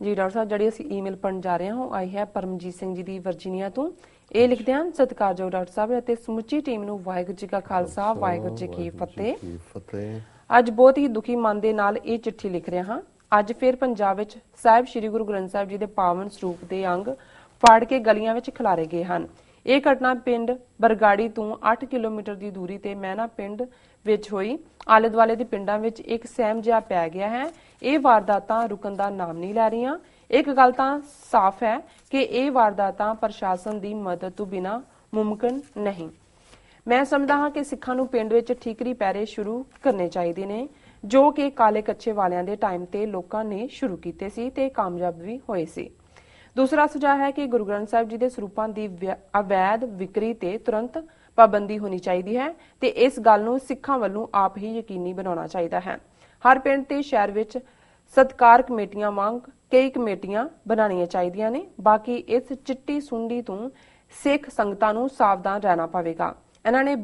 ਜੀ ਡਾਕਟਰ ਸਾਹਿਬ ਜਿਹੜੀ ਅਸੀਂ ਈਮੇਲ ਪੜਨ ਜਾ ਰਹੇ ਹਾਂ ਉਹ ਆਈ ਹੈ ਪਰਮਜੀਤ ਸਿੰਘ ਜੀ ਦੀ ਵਰਜੀਨੀਆ ਤੋਂ। ਇਹ ਲਿਖਦੇ ਹਨ ਸਤਿਕਾਰਯੋਗ ਡਾਕਟਰ ਸਾਹਿਬ ਅਤੇ ਸਮੁੱਚੀ ਟੀਮ ਨੂੰ ਵਾਹਿਗੁਰੂ ਜੀ ਕਾ ਖਾਲਸਾ ਵਾਹਿਗੁਰੂ ਜੀ ਕੀ ਫਤਿਹ। ਕੀ ਫਤਿਹ। ਅੱਜ ਬਹੁਤ ਹੀ ਦੁਖੀ ਮਨ ਦੇ ਨਾਲ ਇਹ ਚਿੱਠੀ ਲਿਖ ਰਿਹਾ ਹਾਂ। ਅੱਜ ਫਿਰ ਪੰਜਾਬ ਵਿੱਚ ਸਾਹਿਬ ਸ੍ਰੀ ਗੁਰੂ ਗ੍ਰੰਥ ਸਾਹਿਬ ਜੀ ਦੇ ਪਾਵਨ ਸਰੂਪ ਦੇ ਅੰਗ ਫਾੜ ਕੇ ਗਲੀਆਂ ਵਿੱਚ ਖਿਲਾਰੇ ਗਏ ਹਨ। ਇਹ ਘਟਨਾ ਪਿੰਡ ਬਰਗਾੜੀ ਤੋਂ 8 ਕਿਲੋਮੀਟਰ ਦੀ ਦੂਰੀ ਤੇ ਮਹਿਨਾ ਪਿੰਡ ਵਿੱਚ ਹੋਈ। ਆਲੇ ਦੁਆਲੇ ਦੇ ਪਿੰਡਾਂ ਵਿੱਚ ਇੱਕ ਸਹਿਮ ਜਿਹਾ ਪੈ ਗਿਆ ਹੈ। ਇਹ ਵਾਰਦਾਤਾਂ ਰੁਕਣ ਦਾ ਨਾਮ ਨਹੀਂ ਲੈ ਰਹੀਆਂ। ਇੱਕ ਗੱਲ ਤਾਂ ਸਾਫ਼ ਹੈ ਕਿ ਇਹ ਵਾਰਦਾਤਾਂ ਪ੍ਰਸ਼ਾਸਨ ਦੀ ਮਦਦ ਤੋਂ ਬਿਨਾ ਮੁਮਕਿਨ ਨਹੀਂ। ਮੈਂ ਸਮਝਦਾ ਹਾਂ ਕਿ ਸਿੱਖਾਂ ਨੂੰ ਪਿੰਡ ਵਿੱਚ ਠੀਕਰੀ ਪੈਰੇ ਸ਼ੁਰੂ ਕਰਨੇ ਚਾਹੀਦੇ ਨੇ, ਜੋ ਕਿ ਕਾਲੇ ਕੱਚੇ ਵਾਲਿਆਂ ਦੇ ਟਾਈਮ ਤੇ ਲੋਕਾਂ ਨੇ ਸ਼ੁਰੂ ਕੀਤੇ ਸੀ ਤੇ ਕਾਮਯਾਬ ਵੀ ਹੋਏ ਸੀ। ਦੂਸਰਾ ਸੁਝਾਅ ਹੈ ਕਿ ਗੁਰੂ ਗ੍ਰੰਥ ਸਾਹਿਬ ਜੀ ਦੇ ਸਰੂਪਾਂ ਦੀ ਵਿ- ਅਵੈਧ ਵਿਕਰੀ ਤੇ ਤੁਰੰਤ ਪਾਬੰਦੀ ਹੋਣੀ ਚਾਹੀਦੀ ਹੈ ਤੇ ਇਸ ਗੱਲ ਨੂੰ ਸਿੱਖਾਂ ਵੱਲੋਂ ਆਪ ਹੀ ਯਕੀਨੀ ਬਣਾਉਣਾ ਚਾਹੀਦਾ ਹੈ। ਹਰ ਪਿੰਡ ਤੇ ਸ਼ਹਿਰ ਵਿੱਚ ਸਤਕਾਰ ਕਮੇਟੀਆਂ ਵਾਂਗ ਕਈ ਕਮੇਟੀਆਂ ਬਣਾਉਣੀਆਂ ਚਾਹੀਦੀਆਂ ਨੇ। ਬਾਕੀ ਇਸ ਚਿੱਟੀ ਸੁੰਡੀ ਤੋਂ ਸਿੱਖ ਸੰਗਤਾਂ ਨੂੰ ਸਾਵਧਾਨ ਰਹਿਣਾ ਪਵੇਗਾ। ਇਹਨਾਂ ਨੇ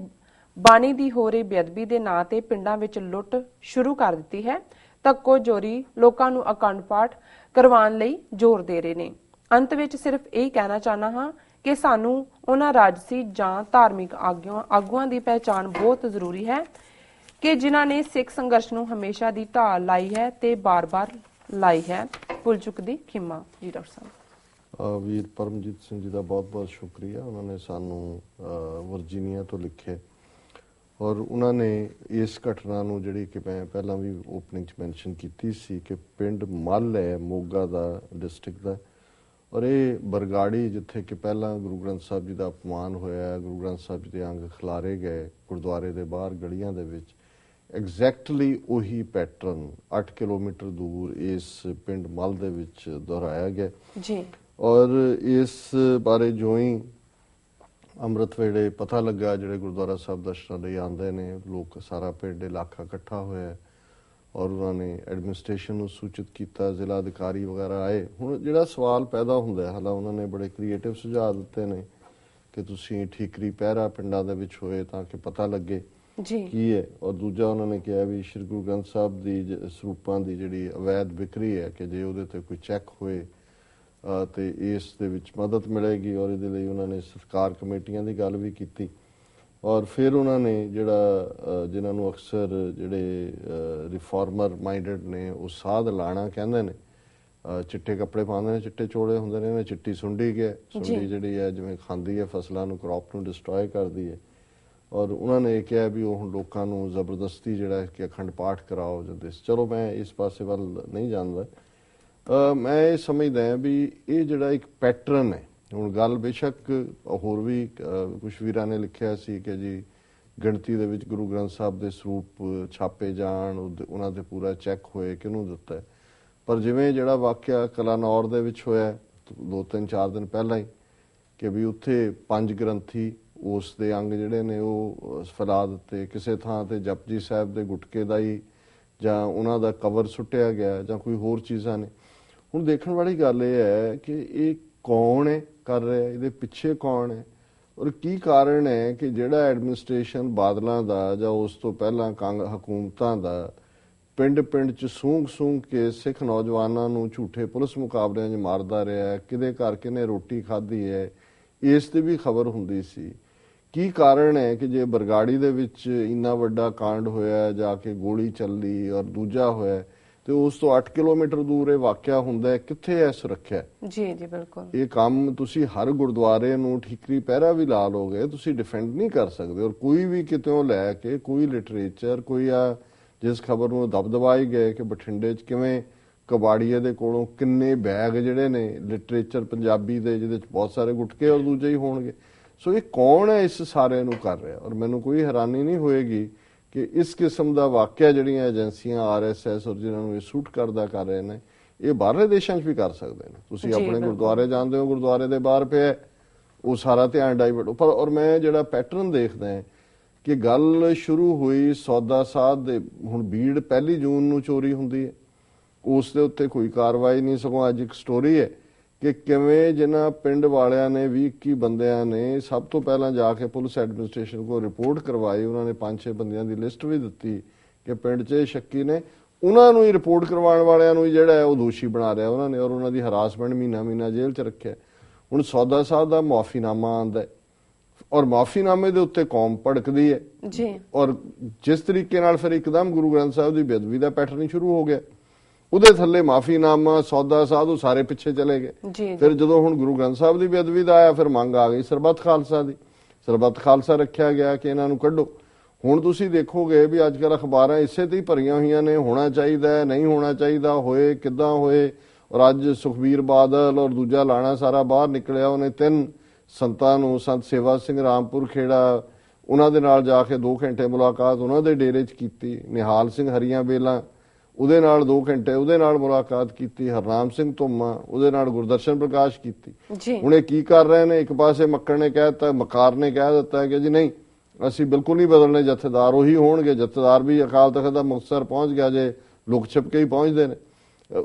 ਬਾਣੀ ਦੀ ਹੋ ਰਹੀ ਬੇਅਦਬੀ ਦੇ ਨਾਂ ਤੇ ਪਿੰਡਾਂ ਵਿੱਚ ਲੁੱਟ ਸ਼ੁਰੂ ਕਰ ਦਿੱਤੀ ਹੈ। ਤੱਕੋ ਜੋਰੀ ਲੋਕਾਂ ਨੂੰ ਅਕੰਡ ਪਾਠ ਕਰਵਾਉਣ ਲਈ ਜ਼ੋਰ ਦੇ ਰਹੇ ਨੇ। ਅੰਤ ਵਿੱਚ ਸਿਰਫ ਇਹ ਕਹਿਣਾ ਚਾਹਨਾ ਹਾਂ ਕਿ ਸਾਨੂੰ ਉਹਨਾਂ ਰਾਜਸੀ ਜਾਂ ਧਾਰਮਿਕ ਆਗੂਆਂ ਦੀ ਪਹਿਚਾਣ ਬਹੁਤ ਜ਼ਰੂਰੀ ਹੈ ਕਿ ਜਿਨ੍ਹਾਂ ਨੇ ਸਿੱਖ ਸੰਘਰਸ਼ ਨੂੰ ਹਮੇਸ਼ਾ ਦੀ ਢਾਲ ਲਾਈ ਹੈ ਤੇ ਬਾਰ-ਬਾਰ ਲਾਈ ਹੈ। ਭੁੱਲ ਚੁੱਕਦੀ ਖਿਮਾ, ਜੀ ਡਾਕਟਰ ਸਾਹਿਬ। ਵੀਰ ਪਰਮਜੀਤ ਸਿੰਘ ਜੀ ਦਾ ਬਹੁਤ-ਬਹੁਤ ਸ਼ੁਕਰੀਆ। ਉਹਨਾਂ ਨੇ ਸਾਨੂੰ ਵਰਜੀਨੀਆ ਤੋਂ ਲਿਖੇ ਔਰ ਉਹਨਾਂ ਨੇ ਇਸ ਘਟਨਾ ਨੂੰ ਜਿਹੜੀ ਕਿ ਮੈਂ ਪਹਿਲਾਂ ਵੀ ਓਪਨਿੰਗ 'ਚ ਮੈਂਸ਼ਨ ਕੀਤੀ ਸੀ ਕਿ ਪਿੰਡ ਮੱਲ ਹੈ, ਮੋਗਾ ਦਾ ਡਿਸਟ੍ਰਿਕਟ ਦਾ। ਔਰ ਇਹ ਬਰਗਾੜੀ ਜਿੱਥੇ ਕਿ ਪਹਿਲਾਂ ਗੁਰੂ ਗ੍ਰੰਥ ਸਾਹਿਬ ਜੀ ਦਾ ਅਪਮਾਨ ਹੋਇਆ ਗੁਰੂ ਗ੍ਰੰਥ ਸਾਹਿਬ ਜੀ ਦੇ ਅੰਗ ਖਿਲਾਰੇ ਗਏ ਗੁਰਦੁਆਰੇ ਦੇ ਬਾਹਰ ਗਲੀਆਂ ਦੇ ਵਿੱਚ ਐਗਜ਼ੈਕਟਲੀ ਉਹੀ ਪੈਟਰਨ 8 ਕਿਲੋਮੀਟਰ ਦੂਰ ਇਸ ਪਿੰਡ ਮੱਲ ਦੇ ਵਿੱਚ ਦੁਹਰਾਇਆ ਗਿਆ। ਜੀ। ਔਰ ਇਸ ਬਾਰੇ ਜੋ ਹੀ ਅੰਮ੍ਰਿਤ ਵੇਲੇ ਪਤਾ ਲੱਗਾ ਜਿਹੜੇ ਗੁਰਦੁਆਰਾ ਸਾਹਿਬ ਦਰਸ਼ਨਾਂ ਲਈ ਆਉਂਦੇ ਨੇ ਲੋਕ ਸਾਰਾ ਪਿੰਡ ਇਲਾਕਾ ਇਕੱਠਾ ਹੋਇਆ। ਔਰ ਉਹਨਾਂ ਨੇ ਐਡਮਿਨਿਸਟ੍ਰੇਸ਼ਨ ਨੂੰ ਸੂਚਿਤ ਕੀਤਾ ਜ਼ਿਲ੍ਹਾ ਅਧਿਕਾਰੀ ਵਗੈਰਾ ਆਏ। ਹੁਣ ਜਿਹੜਾ ਸਵਾਲ ਪੈਦਾ ਹੁੰਦਾ ਹੈ ਹਾਲਾ ਉਹਨਾਂ ਨੇ ਬੜੇ ਕ੍ਰੀਏਟਿਵ ਸੁਝਾਅ ਦਿੱਤੇ ਨੇ ਕਿ ਤੁਸੀਂ ਠੀਕਰੀ ਪਹਿਰਾ ਪਿੰਡਾਂ ਦੇ ਵਿੱਚ ਹੋਏ ਤਾਂ ਕਿ ਪਤਾ ਲੱਗੇ ਜੀ। ਕੀ ਹੈ। ਔਰ ਦੂਜਾ ਉਹਨਾਂ ਨੇ ਕਿਹਾ ਵੀ ਸ਼੍ਰੀ ਗੁਰੂ ਗ੍ਰੰਥ ਸਾਹਿਬ ਦੀ ਸਰੂਪਾਂ ਦੀ ਜਿਹੜੀ ਅਵੈਧ ਵਿਕਰੀ ਹੈ ਕਿ ਜੇ ਉਹਦੇ ਤੇ ਕੋਈ ਚੈੱਕ ਹੋਏ ਤੇ ਇਸ ਦੇ ਵਿੱਚ ਮਦਦ ਮਿਲੇਗੀ ਔਰ ਇਹਦੇ ਲਈ ਉਹਨਾਂ ਨੇ ਸਰਕਾਰ ਕਮੇਟੀਆਂ ਦੀ ਗੱਲ ਵੀ ਕੀਤੀ। ਔਰ ਫਿਰ ਉਹਨਾਂ ਨੇ ਜਿਹੜਾ ਜਿਨ੍ਹਾਂ ਨੂੰ ਅਕਸਰ ਜਿਹੜੇ ਰਿਫਾਰਮਰ ਮਾਈਂਡਡ ਨੇ ਉਹ ਸਾਧ ਲਾਣਾ ਕਹਿੰਦੇ ਨੇ। ਚਿੱਟੇ ਕੱਪੜੇ ਪਾਉਂਦੇ ਨੇ ਚਿੱਟੇ ਚੋਲੇ ਹੁੰਦੇ ਨੇ ਇਹਨਾਂ ਚਿੱਟੀ ਸੁੰਡੀ ਕੇ ਸੁੰਡੀ ਜਿਹੜੀ ਹੈ ਜਿਵੇਂ ਖਾਂਦੀ ਹੈ ਫਸਲਾਂ ਨੂੰ ਕ੍ਰੌਪ ਨੂੰ ਡਿਸਟਰੋਏ ਕਰਦੀ ਹੈ। ਔਰ ਉਹਨਾਂ ਨੇ ਇਹ ਕਿਹਾ ਵੀ ਉਹ ਲੋਕਾਂ ਨੂੰ ਜ਼ਬਰਦਸਤੀ ਜਿਹੜਾ ਕਿ ਅਖੰਡ ਪਾਠ ਕਰਾਓ ਜਦ ਇਸ ਚਲੋ ਮੈਂ ਇਸ ਪਾਸੇ ਵੱਲ ਨਹੀਂ ਜਾਣਦਾ ਅ, ਮੈਂ ਇਹ ਸਮਝਦਾ ਹਾਂ ਵੀ ਇਹ ਜਿਹੜਾ ਇੱਕ ਪੈਟਰਨ ਹੈ ਹੁਣ ਗੱਲ ਬੇਸ਼ੱਕ ਹੋਰ ਵੀ ਕੁਝ ਵੀਰਾਂ ਨੇ ਲਿਖਿਆ ਸੀ ਕਿ ਜੀ ਗਿਣਤੀ ਦੇ ਵਿੱਚ ਗੁਰੂ ਗ੍ਰੰਥ ਸਾਹਿਬ ਦੇ ਸਰੂਪ ਛਾਪੇ ਜਾਣ ਉਹਦੇ- ਉਹਨਾਂ ਤੇ ਪੂਰਾ ਚੈੱਕ ਹੋਏ, ਕਿਹਨੂੰ ਦਿੱਤਾ? ਪਰ ਜਿਵੇਂ ਜਿਹੜਾ ਵਾਕਿਆ ਕਲਾਨੌਰ ਦੇ ਵਿੱਚ ਹੋਇਆ, ਦੋ ਤਿੰਨ ਚਾਰ ਦਿਨ ਪਹਿਲਾਂ ਹੀ, ਕਿ ਵੀ ਉੱਥੇ ਪੰਜ ਗ੍ਰੰਥੀ ਉਸ ਦੇ ਅੰਗ ਜਿਹੜੇ ਨੇ ਉਹ ਫੈਲਾ ਦਿੱਤੇ। ਕਿਸੇ ਥਾਂ ਤੇ ਜਪਜੀ ਸਾਹਿਬ ਦੇ ਗੁਟਕੇ ਦਾ ਹੀ ਜਾਂ ਉਹਨਾਂ ਦਾ ਕਵਰ ਸੁੱਟਿਆ ਗਿਆ ਜਾਂ ਕੋਈ ਹੋਰ ਚੀਜ਼ਾਂ ਨੇ। ਹੁਣ ਦੇਖਣ ਵਾਲੀ ਗੱਲ ਇਹ ਹੈ ਕਿ ਇਹ ਕੌਣ ਹੈ? ਕਰ ਰਿਹਾ ਇਹਦੇ ਪਿੱਛੇ ਕੌਣ ਹੈ? ਔਰ ਕੀ ਕਾਰਨ ਹੈ ਕਿ ਜਿਹੜਾ ਐਡਮਿਨਿਸਟ੍ਰੇਸ਼ਨ ਬਾਦਲਾਂ ਦਾ ਜਾਂ ਉਸ ਤੋਂ ਪਹਿਲਾਂ ਕੰਗ ਹਕੂਮਤਾਂ ਦਾ ਪਿੰਡ ਪਿੰਡ ਚ ਸੂੰਘ ਸੂੰਘ ਕੇ ਸਿੱਖ ਨੌਜਵਾਨਾਂ ਨੂੰ ਝੂਠੇ ਪੁਲਿਸ ਮੁਕਾਬਲਿਆਂ 'ਚ ਮਾਰਦਾ ਰਿਹਾ ਹੈ, ਕਿਹਦੇ ਕਰਕੇ ਕਿਨੇ ਰੋਟੀ ਖਾਧੀ ਹੈ ਇਸ ਤੇ ਵੀ ਖਬਰ ਹੁੰਦੀ ਸੀ। ਕੀ ਕਾਰਨ ਹੈ ਕਿ ਜੇ ਬਰਗਾੜੀ ਦੇ ਵਿੱਚ ਇੰਨਾ ਵੱਡਾ ਕਾਂਡ ਹੋਇਆ ਜਾ ਕੇ ਗੋਲੀ ਚੱਲੀ ਔਰ ਦੂਜਾ ਹੋਇਆ ਤੇ ਉਸ ਤੋਂ 8 ਕਿਲੋਮੀਟਰ ਦੂਰ ਇਹ ਵਾਕਿਆ ਹੁੰਦਾ ਹੈ। ਕਿੱਥੇ ਹੈ ਸੁਰੱਖਿਆ ਜੀ ਜੀ ਬਿਲਕੁਲ। ਇਹ ਕੰਮ ਤੁਸੀਂ ਹਰ ਗੁਰਦੁਆਰੇ ਨੂੰ ਠੀਕਰੀ ਪਹਿਰਾ ਵੀ ਲਾ ਲੋਗੇ ਤੁਸੀਂ ਡਿਫੈਂਡ ਨਹੀਂ ਕਰ ਸਕਦੇ। ਔਰ ਕੋਈ ਵੀ ਕਿਤੇੋਂ ਲੈ ਕੇ ਕੋਈ ਲਿਟਰੇਚਰ ਕੋਈ ਆ ਜਿਸ ਖਬਰ ਨੂੰ ਦਬਦਬਾਈ ਗਏ ਕਿ ਬਠਿੰਡੇ 'ਚ ਕਿਵੇਂ ਕਬਾੜੀਏ ਦੇ ਕੋਲੋਂ ਕਿੰਨੇ ਬੈਗ ਜਿਹੜੇ ਨੇ ਲਿਟਰੇਚਰ ਪੰਜਾਬੀ ਦੇ ਜਿਹਦੇ 'ਚ ਬਹੁਤ ਸਾਰੇ ਗੁਟਕੇ ਔਰ ਦੂਜੇ ਹੀ ਹੋਣਗੇ। ਸੋ ਇਹ ਕੌਣ ਹੈ ਇਸ ਸਾਰੇ ਨੂੰ ਕਰ ਰਿਹਾ? ਔਰ ਮੈਨੂੰ ਕੋਈ ਹੈਰਾਨੀ ਨਹੀਂ ਹੋਏਗੀ ਕਿ ਇਸ ਕਿਸਮ ਦਾ ਵਾਕਿਆ ਜਿਹੜੀਆਂ ਏਜੰਸੀਆਂ ਆਰਐਸਐਸ ਔਰ ਜਿਨ੍ਹਾਂ ਨੂੰ ਇਹ ਸੂਟ ਕਰਦਾ ਕਰ ਰਹੇ ਨੇ ਇਹ ਬਾਹਰਲੇ ਦੇਸ਼ਾਂ 'ਚ ਵੀ ਕਰ ਸਕਦੇ ਨੇ। ਤੁਸੀਂ ਆਪਣੇ। ਗੁਰਦੁਆਰੇ ਜਾਂਦੇ ਹੋ ਗੁਰਦੁਆਰੇ ਦੇ ਬਾਹਰ ਪਿਆ ਉਹ ਸਾਰਾ ਧਿਆਨ ਡਾਈਵਰਟ ਪਰ ਔਰ ਮੈਂ ਜਿਹੜਾ ਪੈਟਰਨ ਦੇਖਦਾ ਹਾਂ ਕਿ ਗੱਲ ਸ਼ੁਰੂ ਹੋਈ ਸੌਦਾ ਸਾਧ ਦੇ ਹੁਣ ਬੀੜ ਪਹਿਲੀ ਜੂਨ ਨੂੰ ਚੋਰੀ ਹੁੰਦੀ ਹੈ। ਉਸ ਦੇ ਉੱਤੇ ਕੋਈ ਕਾਰਵਾਈ ਨਹੀਂ ਸਗੋਂ ਅੱਜ ਇੱਕ ਸਟੋਰੀ ਹੈ। ਕਿ ਕਿਵੇਂ ਜਿਨ੍ਹਾਂ ਪਿੰਡ ਵਾਲਿਆਂ ਨੇ 20 21 ਬੰਦਿਆਂ ਨੇ ਸਭ ਤੋਂ ਪਹਿਲਾਂ ਜਾ ਕੇ ਪੁਲਿਸ ਐਡਮਿਨਿਸਟ੍ਰੇਸ਼ਨ ਕੋ ਰਿਪੋਰਟ ਕਰਵਾਈ ਉਹਨਾਂ ਨੇ ਪੰਜ ਛੇ ਬੰਦਿਆਂ ਦੀ ਲਿਸਟ ਵੀ ਦਿੱਤੀ ਕਿ ਪਿੰਡ 'ਚ ਇਹ ਸ਼ੱਕੀ ਨੇ। ਉਹਨਾਂ ਨੂੰ ਹੀ ਰਿਪੋਰਟ ਕਰਵਾਉਣ ਵਾਲਿਆਂ ਨੂੰ ਜਿਹੜਾ ਹੈ ਉਹ ਦੋਸ਼ੀ ਬਣਾ ਰਿਹਾ ਉਹਨਾਂ ਨੇ ਔਰ ਉਹਨਾਂ ਦੀ ਹਰਾਸਮੈਂਟ ਮਹੀਨਾ ਮਹੀਨਾ ਜੇਲ੍ਹ 'ਚ ਰੱਖਿਆ। ਹੁਣ ਸੌਦਾ ਸਾਹਿਬ ਦਾ ਮਾਫੀਨਾਮਾ ਆਂਦਾ ਹੈ ਔਰ ਮਾਫੀਨਾਮੇ ਦੇ ਉੱਤੇ ਕੌਮ ਭੜਕਦੀ ਹੈ। ਜੀ। ਔਰ ਜਿਸ ਤਰੀਕੇ ਨਾਲ ਫਿਰ ਇੱਕਦਮ ਗੁਰੂ ਗ੍ਰੰਥ ਸਾਹਿਬ ਦੀ ਬੇਅਦਬੀ ਦਾ ਪੈਟਰਨ ਸ਼ੁਰੂ ਹੋ ਗਿਆ। ਉਹਦੇ ਥੱਲੇ ਮਾਫੀਨਾਮਾ ਸੌਦਾ ਸਾਧੂ ਸਾਰੇ ਪਿੱਛੇ ਚਲੇ ਗਏ। ਫਿਰ ਜਦੋਂ ਹੁਣ ਗੁਰੂ ਗ੍ਰੰਥ ਸਾਹਿਬ ਦੀ ਬੇਅਦਬੀ ਦਾ ਆਇਆ ਫਿਰ ਮੰਗ ਆ ਗਈ ਸਰਬੱਤ ਖਾਲਸਾ ਦੀ। ਸਰਬੱਤ ਖਾਲਸਾ ਰੱਖਿਆ ਗਿਆ ਕਿ ਇਹਨਾਂ ਨੂੰ ਕੱਢੋ। ਹੁਣ ਤੁਸੀਂ ਦੇਖੋਗੇ ਵੀ ਅੱਜ ਕੱਲ੍ਹ ਅਖਬਾਰਾਂ ਇਸੇ ਤੇ ਹੀ ਭਰੀਆਂ ਹੋਈਆਂ ਨੇ ਹੋਣਾ ਚਾਹੀਦਾ ਨਹੀਂ ਹੋਣਾ ਚਾਹੀਦਾ ਹੋਏ ਕਿੱਦਾਂ ਹੋਏ। ਔਰ ਅੱਜ ਸੁਖਬੀਰ ਬਾਦਲ ਔਰ ਦੂਜਾ ਲਾਣਾ ਸਾਰਾ ਬਾਹਰ ਨਿਕਲਿਆ ਉਹਨੇ ਤਿੰਨ ਸੰਤਾਂ ਨੂੰ ਸੰਤ ਸੇਵਾ ਸਿੰਘ ਰਾਮਪੁਰ ਖੇੜਾ ਉਹਨਾਂ ਦੇ ਨਾਲ ਜਾ ਕੇ 2 ਘੰਟੇ ਮੁਲਾਕਾਤ ਉਹਨਾਂ ਦੇ ਡੇਰੇ 'ਚ ਕੀਤੀ। ਨਿਹਾਲ ਸਿੰਘ ਹਰੀਆਂ ਬੇਲਾ ਉਹਦੇ ਨਾਲ 2 ਘੰਟੇ ਉਹਦੇ ਨਾਲ ਮੁਲਾਕਾਤ ਕੀਤੀ ਹਰਨਾਮ ਸਿੰਘ ਧੁੰਮਾ ਉਹਦੇ ਨਾਲ ਗੁਰਦਰਸ਼ਨ ਪ੍ਰਕਾਸ਼ ਕੀਤੀ। ਹੁਣ ਇਹ ਕੀ ਕਰ ਰਹੇ ਨੇ? ਇੱਕ ਪਾਸੇ ਮੱਕੜ ਨੇ ਕਹਿ ਦਿੱਤਾ ਮਕਾਰ ਨੇ ਕਹਿ ਦਿੱਤਾ ਕਿ ਜੀ ਨਹੀਂ ਅਸੀਂ ਬਿਲਕੁਲ ਨਹੀਂ ਬਦਲਨੇ ਜਥੇਦਾਰ ਉਹੀ ਹੋਣਗੇ ਜਥੇਦਾਰ ਵੀ ਅਕਾਲ ਤਖਤ ਦਾ ਮੁਕਤਸਰ ਪਹੁੰਚ ਗਿਆ ਜੇ ਲੁਕ ਛਿਪ ਕੇ ਹੀ ਪਹੁੰਚਦੇ ਨੇ।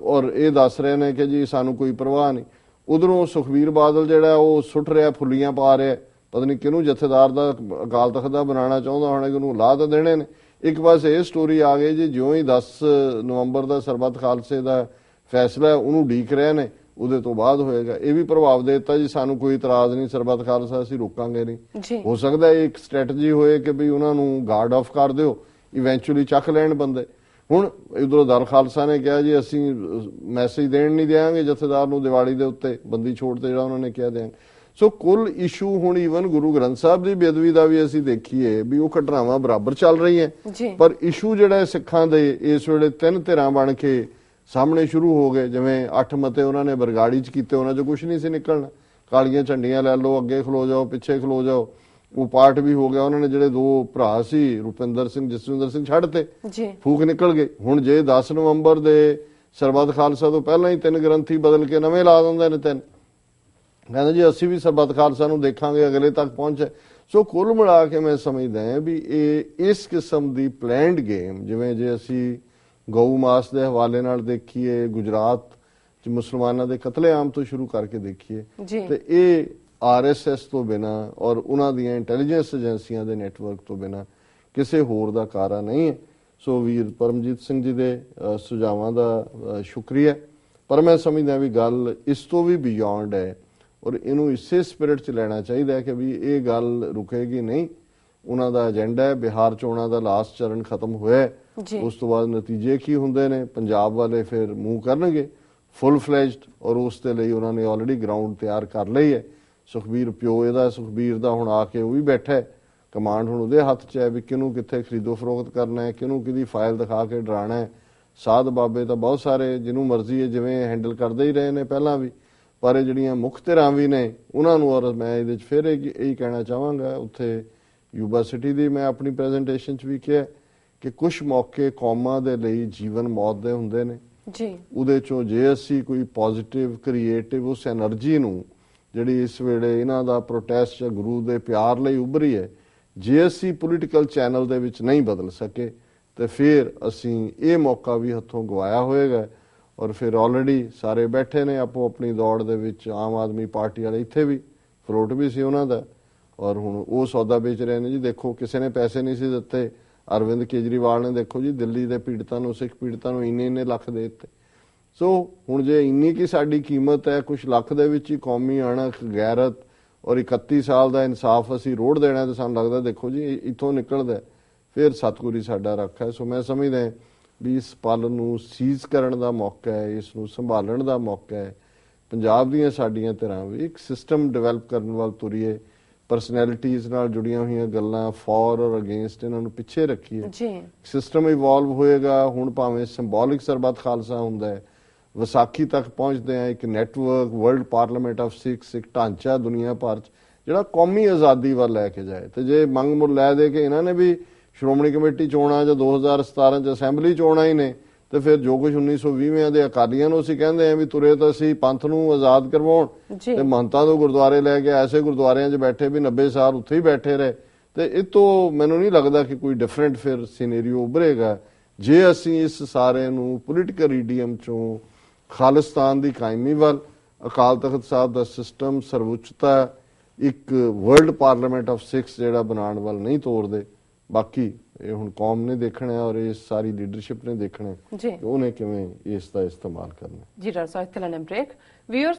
ਔਰ ਇਹ ਦੱਸ ਰਹੇ ਨੇ ਕਿ ਜੀ ਸਾਨੂੰ ਕੋਈ ਪਰਵਾਹ ਨਹੀਂ। ਉਧਰੋਂ ਸੁਖਵੀਰ ਬਾਦਲ ਜਿਹੜਾ ਉਹ ਸੁੱਟ ਰਿਹਾ ਫੁੱਲੀਆਂ ਪਾ ਰਿਹਾ। ਪਤਾ ਨਹੀਂ ਕਿਹਨੂੰ ਜਥੇਦਾਰ ਦਾ ਅਕਾਲ ਤਖਤ ਦਾ ਬਣਾਉਣਾ ਚਾਹੁੰਦਾ ਹੋਣਾ ਕਿ ਉਹਨੂੰ ਲਾ ਤਾਂ ਦੇਣੇ ਨੇ। ਇੱਕ ਪਾਸੇ ਇਹ ਸਟੋਰੀ ਆ ਗਈ ਜੀ ਜਿਉਂ ਹੀ 10 ਨਵੰਬਰ ਦਾ ਸਰਬੱਤ ਖਾਲਸੇ ਦਾ ਫੈਸਲਾ ਉਹਨੂੰ ਢੀਕ ਰਹੇ ਨੇ ਉਹਦੇ ਤੋਂ ਬਾਅਦ ਹੋਏਗਾ। ਇਹ ਵੀ ਪ੍ਰਭਾਵ ਦੇ ਦਿੱਤਾ ਜੀ ਸਾਨੂੰ ਕੋਈ ਇਤਰਾਜ਼ ਨਹੀਂ ਸਰਬੱਤ ਖਾਲਸਾ ਅਸੀਂ ਰੋਕਾਂਗੇ ਨਹੀਂ। ਹੋ ਸਕਦਾ ਹੈ ਇੱਕ ਸਟ੍ਰੈਟਜੀ ਹੋਏ ਕਿ ਵੀ ਉਹਨਾਂ ਨੂੰ ਗਾਰਡ ਆਫ ਕਰ ਦਿਓ ਇਵੈਂਚੁਅਲੀ ਚੱਕ ਲੈਣ ਬੰਦੇ। ਹੁਣ ਇਧਰੋਂ ਦਰ ਖਾਲਸਾ ਨੇ ਕਿਹਾ ਜੀ ਅਸੀਂ ਮੈਸੇਜ ਦੇਣ ਨਹੀਂ ਦੇਵਾਂਗੇ ਜਥੇਦਾਰ ਨੂੰ ਦੀਵਾਲੀ ਦੇ ਉੱਤੇ ਬੰਦੀ ਛੋੜ ਤੇ ਜਿਹੜਾ ਉਹਨਾਂ ਨੇ ਕਿਹਾ ਦੇਵਾਂਗੇ ਸੋ ਕੁੱਲ ਇਸ਼ੂ ਹੁਣ ਈਵਨ ਗੁਰੂ ਗ੍ਰੰਥ ਸਾਹਿਬ ਦੀ ਬੇਦਬੀ ਦਾ ਵੀ ਅਸੀਂ ਦੇਖੀਏ ਵੀ ਉਹ ਘਟਨਾਵਾਂ ਬਰਾਬਰ ਚੱਲ ਰਹੀਆਂ। ਜੀ। ਪਰ ਇਸ਼ੂ ਜਿਹੜਾ ਹੈ ਸਿੱਖਾਂ ਦੇ ਇਸ ਵੇਲੇ ਤਿੰਨ ਧਿਰਾਂ ਬਣ ਕੇ ਸਾਹਮਣੇ ਸ਼ੁਰੂ ਹੋ ਗਏ ਜਿਵੇਂ ਅੱਠ ਮਤੇ ਉਹਨਾਂ ਨੇ ਬਰਗਾੜੀ ਚ ਕੀਤੇ ਉਹਨਾਂ ਚੋਂ ਕੁਝ ਨਹੀਂ ਸੀ ਨਿਕਲਣਾ। ਕਾਲੀਆਂ ਝੰਡੀਆਂ ਲੈ ਲਓ ਅੱਗੇ ਖਲੋ ਜਾਓ ਪਿੱਛੇ ਖਲੋ ਜਾਓ। ਉਹ ਪਾਰਟ ਵੀ ਹੋ ਗਿਆ ਉਹਨਾਂ ਨੇ ਜਿਹੜੇ ਦੋ ਭਰਾ ਸੀ ਰੁਪਿੰਦਰ ਸਿੰਘ ਜਸਵਿੰਦਰ ਸਿੰਘ ਛੱਡਤੇ ਜੀ। ਫੂਕ ਨਿਕਲ ਗਏ। ਹੁਣ ਜੇ 10 ਨਵੰਬਰ ਦੇ ਸਰਬੱਤ ਖਾਲਸਾ ਤੋਂ ਪਹਿਲਾਂ ਹੀ ਤਿੰਨ ਗ੍ਰੰਥੀ ਬਦਲ ਕੇ ਨਵੇਂ ਲਾ ਦਿੰਦੇ ਨੇ ਤਿੰਨ। ਕਹਿੰਦੇ ਜੀ ਅਸੀਂ ਵੀ ਸਰਬੱਤ ਖਾਲਸਾ ਨੂੰ ਦੇਖਾਂਗੇ ਅਗਲੇ ਤੱਕ ਪਹੁੰਚੇ। ਸੋ ਕੁੱਲ ਮਿਲਾ ਕੇ ਮੈਂ ਸਮਝਦਾ ਹਾਂ ਵੀ ਇਹ ਇਸ ਕਿਸਮ ਦੀ ਪਲੈਨਡ ਗੇਮ ਜਿਵੇਂ ਜੇ ਅਸੀਂ ਗਊ ਮਾਸ ਦੇ ਹਵਾਲੇ ਨਾਲ ਦੇਖੀਏ ਗੁਜਰਾਤ ਚ ਮੁਸਲਮਾਨਾਂ ਦੇ ਕਤਲੇਆਮ ਤੋਂ ਸ਼ੁਰੂ ਕਰਕੇ ਦੇਖੀਏ ਤੇ ਇਹ ਆਰਐਸਐਸ ਤੋਂ ਬਿਨਾ ਔਰ ਉਹਨਾਂ ਦੀਆਂ ਇੰਟੈਲੀਜੈਂਸ ਏਜੰਸੀਆਂ ਦੇ ਨੈਟਵਰਕ ਤੋਂ ਬਿਨਾ ਕਿਸੇ ਹੋਰ ਦਾ ਕਾਰਾ ਨਹੀਂ ਹੈ। ਸੋ ਵੀਰ ਪਰਮਜੀਤ ਸਿੰਘ ਜੀ ਦੇ ਸੁਝਾਵਾਂ ਦਾ ਸ਼ੁਕਰੀਆ। ਪਰ ਮੈਂ ਸਮਝਦਾ ਵੀ ਗੱਲ ਇਸ ਤੋਂ ਵੀ ਬਿਯੋਂਡ ਹੈ। ਔਰ ਇਹਨੂੰ ਇਸੇ ਸਪਿਰਿਟ 'ਚ ਲੈਣਾ ਚਾਹੀਦਾ ਹੈ ਕਿ ਵੀ ਇਹ ਗੱਲ ਰੁਕੇਗੀ ਨਹੀਂ। ਉਹਨਾਂ ਦਾ ਏਜੰਡਾ ਹੈ ਬਿਹਾਰ ਚੋਣਾਂ ਦਾ ਲਾਸਟ ਚਰਨ ਖਤਮ ਹੋਇਆ ਉਸ ਤੋਂ ਬਾਅਦ ਨਤੀਜੇ ਕੀ ਹੁੰਦੇ ਨੇ? ਪੰਜਾਬ ਵਾਲੇ ਫਿਰ ਮੂਵ ਕਰਨਗੇ ਫੁੱਲ ਫਲੈਜਡ ਔਰ ਉਸ ਦੇ ਲਈ ਉਹਨਾਂ ਨੇ ਆਲਰੇਡੀ ਗਰਾਊਂਡ ਤਿਆਰ ਕਰ ਲਈ ਹੈ। ਸੁਖਬੀਰ ਪਿਓ ਇਹਦਾ ਸੁਖਬੀਰ ਦਾ ਹੁਣ ਆ ਕੇ ਉਹ ਵੀ ਬੈਠਾ ਹੈ। ਕਮਾਂਡ ਹੁਣ ਉਹਦੇ ਹੱਥ 'ਚ ਹੈ ਵੀ ਕਿਹਨੂੰ ਕਿੱਥੇ ਖਰੀਦੋ ਫਰੋਖਤ ਕਰਨਾ ਹੈ ਕਿਹਨੂੰ ਕਿਹਦੀ ਫਾਈਲ ਦਿਖਾ ਕੇ ਡਰਾਣਾ ਹੈ। ਸਾਧ ਬਾਬੇ ਤਾਂ ਬਹੁਤ ਸਾਰੇ ਜਿਹਨੂੰ ਮਰਜ਼ੀ ਹੈ ਜਿਵੇਂ ਹੈਂਡਲ ਕਰਦੇ ਹੀ ਰਹੇ ਨੇ ਪਹਿਲਾਂ ਵੀ। ਪਰ ਇਹ ਜਿਹੜੀਆਂ ਮੁੱਖ ਧਿਰਾਂ ਵੀ ਨੇ ਉਹਨਾਂ ਨੂੰ ਔਰ ਮੈਂ ਇਹਦੇ ਵਿੱਚ ਫਿਰ ਇਹ ਕਹਿਣਾ ਚਾਹਾਂਗਾ ਉੱਥੇ ਯੂਨੀਵਰਸਿਟੀ ਦੀ ਮੈਂ ਆਪਣੀ ਪ੍ਰੈਜੈਂਟੇਸ਼ਨ 'ਚ ਵੀ ਕਿਹਾ ਕਿ ਕੁਝ ਮੌਕੇ ਕੌਮਾਂ ਦੇ ਲਈ ਜੀਵਨ ਮੌਤ ਦੇ ਹੁੰਦੇ ਨੇ। ਜੀ। ਉਹਦੇ ਚੋਂ ਜੇ ਅਸੀਂ ਕੋਈ ਪੋਜ਼ਿਟਿਵ ਕ੍ਰੀਏਟਿਵ ਉਸ એનર્ਜੀ ਨੂੰ ਜਿਹੜੀ ਇਸ ਵੇਲੇ ਇਹਨਾਂ ਦਾ ਪ੍ਰੋਟੈਸਟ ਜਾਂ ਗੁਰੂ ਦੇ ਪਿਆਰ ਲਈ ਉਭਰੀ ਹੈ ਜੇ ਅਸੀਂ ਪੋਲੀਟੀਕਲ ਚੈਨਲ ਦੇ ਵਿੱਚ ਨਹੀਂ ਬਦਲ ਸਕੇ ਤੇ ਫਿਰ ਅਸੀਂ ਇਹ ਮੌਕਾ ਵੀ ਹੱਥੋਂ ਗਵਾਇਆ ਹੋਏਗਾ ਔਰ ਫਿਰ ਆਲਰੇਡੀ ਸਾਰੇ ਬੈਠੇ ਨੇ ਆਪੋ ਆਪਣੀ ਦੌੜ ਦੇ ਵਿੱਚ ਆਮ ਆਦਮੀ ਪਾਰਟੀ ਵਾਲੇ ਇੱਥੇ ਵੀ ਫਲੋਟ ਵੀ ਸੀ ਉਹਨਾਂ ਦਾ। ਔਰ ਹੁਣ ਉਹ ਸੌਦਾ ਵੇਚ ਰਹੇ ਨੇ ਜੀ। ਦੇਖੋ, ਕਿਸੇ ਨੇ ਪੈਸੇ ਨਹੀਂ ਸੀ ਦਿੱਤੇ। ਅਰਵਿੰਦ ਕੇਜਰੀਵਾਲ ਨੇ ਦੇਖੋ ਜੀ, ਦਿੱਲੀ ਦੇ ਪੀੜਤਾਂ ਨੂੰ, ਸਿੱਖ ਪੀੜਤਾਂ ਨੂੰ ਇੰਨੇ ਇੰਨੇ ਲੱਖ ਦੇ ਦਿੱਤੇ। ਸੋ ਹੁਣ ਜੇ ਇੰਨੀ ਕੀ ਸਾਡੀ ਕੀਮਤ ਹੈ ਕੁਝ ਲੱਖ ਦੇ ਵਿੱਚ ਹੀ ਕੌਮੀ ਅਣਖ, ਗੈਰਤ ਔਰ 31 ਸਾਲ ਦਾ ਇਨਸਾਫ ਅਸੀਂ ਰੋੜ ਦੇਣਾ ਤੇ ਸਾਨੂੰ ਲੱਗਦਾ ਦੇਖੋ ਜੀ ਇਹ ਇੱਥੋਂ ਨਿਕਲਦਾ ਹੈ। ਫਿਰ ਸਤਿਗੁਰੀ ਸਾਡਾ ਰੱਖਾ ਹੈ। ਸੋ ਮੈਂ ਸਮਝਦਾ ਵੀ ਇਸ ਪਲ ਨੂੰ ਸੀਜ਼ ਕਰਨ ਦਾ ਮੌਕਾ ਹੈ ਇਸ ਨੂੰ ਸੰਭਾਲਣ ਦਾ ਮੌਕਾ ਹੈ। ਪੰਜਾਬ ਦੀਆਂ ਸਾਡੀਆਂ ਤਰ੍ਹਾਂ ਵੀ ਇੱਕ ਸਿਸਟਮ ਡਿਵੈਲਪ ਕਰਨ ਵੱਲ ਤੁਰੀਏ ਪਰਸਨੈਲਿਟੀਆਂ ਨਾਲ ਜੁੜੀਆਂ ਹੋਈਆਂ ਗੱਲਾਂ ਫॉर ਔਰ ਅਗੇਂਸਟ ਇਹਨਾਂ ਨੂੰ ਪਿੱਛੇ ਰੱਖੀਏ। ਜੀ। ਸਿਸਟਮ ਇਵੋਲਵ ਹੋਏਗਾ ਹੁਣ ਭਾਵੇਂ ਸਿੰਬੋਲਿਕ ਸਰਬੱਤ ਖਾਲਸਾ ਹੁੰਦਾ ਹੈ ਵਿਸਾਖੀ ਤੱਕ ਪਹੁੰਚਦੇ ਆ ਇੱਕ network world parliament of Sikhs ਇੱਕ ਢਾਂਚਾ ਦੁਨੀਆ ਭਰ ਚ ਜਿਹੜਾ ਕੌਮੀ ਆਜ਼ਾਦੀ ਵੱਲ ਲੈ ਕੇ ਜਾਏ। ਤੇ ਜੇ ਮੰਗ ਮੁੱਲ ਲੈ ਦੇ ਕੇ ਇਹਨਾਂ ਨੇ ਵੀ ਸ਼੍ਰੋਮਣੀ ਕਮੇਟੀ ਚੋਣਾਂ ਜਾਂ 2017 ਚ ਅਸੈਂਬਲੀ ਚੋਣਾਂ ਹੀ ਨੇ ਤੇ ਫਿਰ ਜੋ ਕੁਝ 1920 ਦੇ ਅਕਾਲੀਆਂ ਨੂੰ ਅਸੀਂ ਕਹਿੰਦੇ ਆ ਵੀ ਤੁਰੇ ਤਾਂ ਅਸੀਂ ਪੰਥ ਨੂੰ ਆਜ਼ਾਦ ਕਰਵਾਉਣ ਤੇ ਮਹੰਤਾਂ ਤੋਂ ਗੁਰਦੁਆਰੇ ਲੈ ਕੇ ਐਸੇ ਗੁਰਦੁਆਰਿਆਂ 'ਚ ਬੈਠੇ ਵੀ 90 ਸਾਲ ਉੱਥੇ ਹੀ ਬੈਠੇ ਰਹੇ। ਤੇ ਇਹ ਤੋਂ ਮੈਨੂੰ ਨਹੀਂ ਲੱਗਦਾ ਕਿ ਕੋਈ ਡਿਫਰੈਂਟ ਫਿਰ ਸਿਨੈਰੀਓ ਉੱਭਰੇਗਾ ਜੇ ਅਸੀਂ ਇਸ ਸਾਰੇ ਨੂੰ ਪੋਲੀਟੀਕਲ ਈਡੀਅਮ ਚੋਂ ਖਾਲਿਸਤਾਨ ਦੀ ਕਾਇਮੀ ਵੱਲ ਅਕਾਲ ਤਖਤ ਸਾਹਿਬ ਦਾ ਸਿਸਟਮ ਸਰਵਉੱਚਤਾ ਇੱਕ ਵਰਲਡ ਪਾਰਲੀਮੈਂਟ ਆਫ ਸਿਕਸ ਜਿਹੜਾ ਬਣਾਉਣ ਵੱਲ ਨਹੀਂ ਤੋਰਦੇ ਬਾਕੀ ਇਹ ਹੁਣ ਕੌਮ ਨੇ ਦੇਖਣਾ ਹੈ ਔਰ ਇਹ ਸਾਰੀ ਲੀਡਰਸ਼ਿਪ ਨੇ ਦੇਖਣਾ। ਹੈ ਕਿ ਉਹਨੇ ਕਿਵੇਂ ਇਸ ਦਾ ਇਸਤੇਮਾਲ ਕਰਨਾ। ਜੀ ਡਾਕਟਰ ਸਾਹਿਬ ਇੱਥੇ ਲੈਣੇ ਬ੍ਰੇਕ ਵੀਅਰਸ